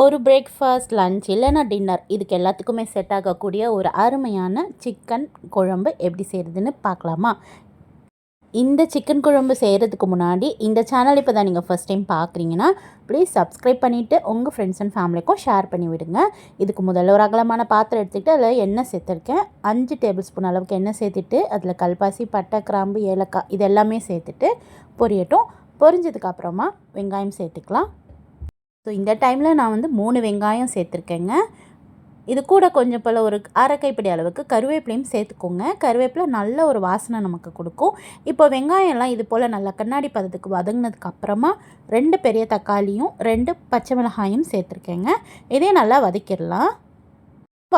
ஒரு breakfast lunch இல்லைன்னா dinner இதுக்கு எல்லாத்துக்குமே செட் ஆகக்கூடிய ஒரு அருமையான சிக்கன் குழம்பு எப்படி செய்கிறதுன்னு பார்க்கலாமா? இந்த சிக்கன் குழம்பு செய்கிறதுக்கு முன்னாடி இந்த சேனல் இப்போ தான் நீங்கள் ஃபஸ்ட் டைம் பார்க்குறீங்கன்னா ப்ளீஸ் சப்ஸ்கிரைப் பண்ணிவிட்டு உங்கள் ஃப்ரெண்ட்ஸ் அண்ட் ஃபேமிலிக்கும் ஷேர் பண்ணி விடுங்க. இதுக்கு முதல்ல ஒரு அகலமான பாத்திரம் எடுத்துக்கிட்டு அதில் எண்ணெய் சேர்த்துருக்கேன். அஞ்சு டேபிள் ஸ்பூன் அளவுக்கு எண்ணெய் சேர்த்துட்டு அதில் கல்பாசி பட்டை கிராம்பு ஏலக்காய் இது எல்லாமே சேர்த்துட்டு பொரியட்டும். பொரிஞ்சதுக்கப்புறமா வெங்காயம் சேர்த்துக்கலாம். ஸோ இந்த டைமில் நான் வந்து மூணு வெங்காயம் சேர்த்துருக்கேங்க. இது கூட கொஞ்சம் போல் ஒரு அரை கைப்பிடி அளவுக்கு கருவேப்பிலையும் சேர்த்துக்கோங்க. கருவேப்பிலை நல்ல ஒரு வாசனை நமக்கு கொடுக்கும். இப்போ வெங்காயம்லாம் இது போல் நல்லா கண்ணாடி பதத்துக்கு வதங்கினதுக்கு அப்புறமா ரெண்டு பெரிய தக்காளியும் ரெண்டு பச்சை மிளகாயும் சேர்த்துருக்கேங்க. இதே நல்லா வதக்கிடலாம்.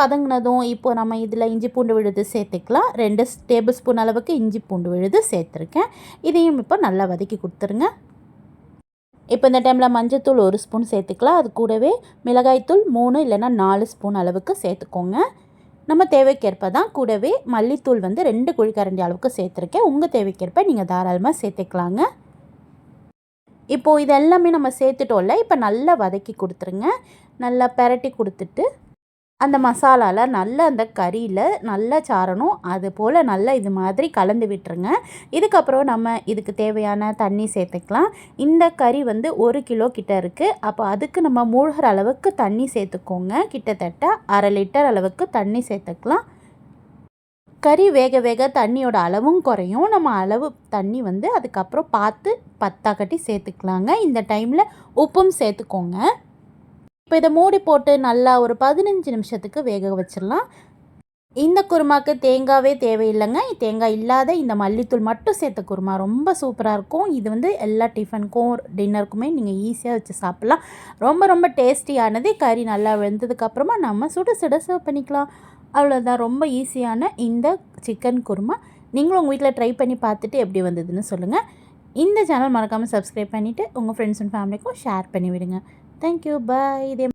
வதங்கினதும் இப்போ நம்ம இதில் இஞ்சி பூண்டு விழுது சேர்த்துக்கலாம். ரெண்டு டேபிள் ஸ்பூன் அளவுக்கு இஞ்சி பூண்டு விழுது சேர்த்துருக்கேன். இதையும் இப்போ நல்லா வதக்கி கொடுத்துருங்க. இப்போ இந்த டைமில் மஞ்சத்தூள் ஒரு ஸ்பூன் சேர்த்துக்கலாம். அது கூடவே மிளகாய்த்தூள் மூணு இல்லைன்னா நாலு ஸ்பூன் அளவுக்கு சேர்த்துக்கோங்க. நம்ம தேவைக்கேற்ப தான் கூடவே மல்லித்தூள் வந்து ரெண்டு குழிக்கரண்டி அளவுக்கு சேர்த்துருக்கேன். உங்கள் தேவைக்கேற்ப நீங்கள் தாராளமாக சேர்த்துக்கலாங்க. இப்போது இதெல்லாமே நம்ம சேர்த்துட்டோம்ல இப்போ நல்லா வதக்கி கொடுத்துருங்க. நல்லா பெரட்டி கொடுத்துட்டு அந்த மசாலாவில் நல்ல அந்த கறியில் நல்லா சாரணும் அது போல் நல்லா இது மாதிரி கலந்து விட்டுருங்க. இதுக்கப்புறம் நம்ம இதுக்கு தேவையான தண்ணி சேர்த்துக்கலாம். இந்த கறி வந்து ஒரு கிலோ கிட்ட இருக்குது அப்போ அதுக்கு நம்ம மூழ்கிற அளவுக்கு தண்ணி சேர்த்துக்கோங்க. கிட்டத்தட்ட அரை லிட்டர் அளவுக்கு தண்ணி சேர்த்துக்கலாம். கறி வேக வேக தண்ணியோட அளவும் குறையும். நம்ம அளவு தண்ணி வந்து அதுக்கப்புறம் பார்த்து பத்தா கட்டி சேர்த்துக்கலாங்க. இந்த டைமில் உப்பும் சேர்த்துக்கோங்க. இப்போ இதை மூடி போட்டு நல்லா ஒரு பதினஞ்சு நிமிஷத்துக்கு வேக வச்சிடலாம். இந்த குருமாக்கு தேங்காவே தேவையில்லைங்க. தேங்காய் இல்லாத இந்த மல்லித்தூள் மட்டும் சேர்த்த குருமா ரொம்ப சூப்பராக இருக்கும். இது வந்து எல்லா டிஃபனுக்கும் டின்னருக்குமே நீங்கள் ஈஸியாக வச்சு சாப்பிட்லாம். ரொம்ப ரொம்ப டேஸ்டியானது. கறி நல்லா வெந்ததுக்கப்புறமா நம்ம சுட சுட சர்வ் பண்ணிக்கலாம். அவ்வளோதான் ரொம்ப ஈஸியான இந்த சிக்கன் குருமா. நீங்களும் உங்கள் வீட்டில் ட்ரை பண்ணி பார்த்துட்டு எப்படி வந்ததுன்னு சொல்லுங்கள் இந்த சேனல் மறக்காமல் சப்ஸ்கிரைப் பண்ணிவிட்டு உங்கள் ஃப்ரெண்ட்ஸ் அண்ட் ஃபேமிலிக்கும் ஷேர் பண்ணி விடுங்க தேங்க்யூ பாய் இதே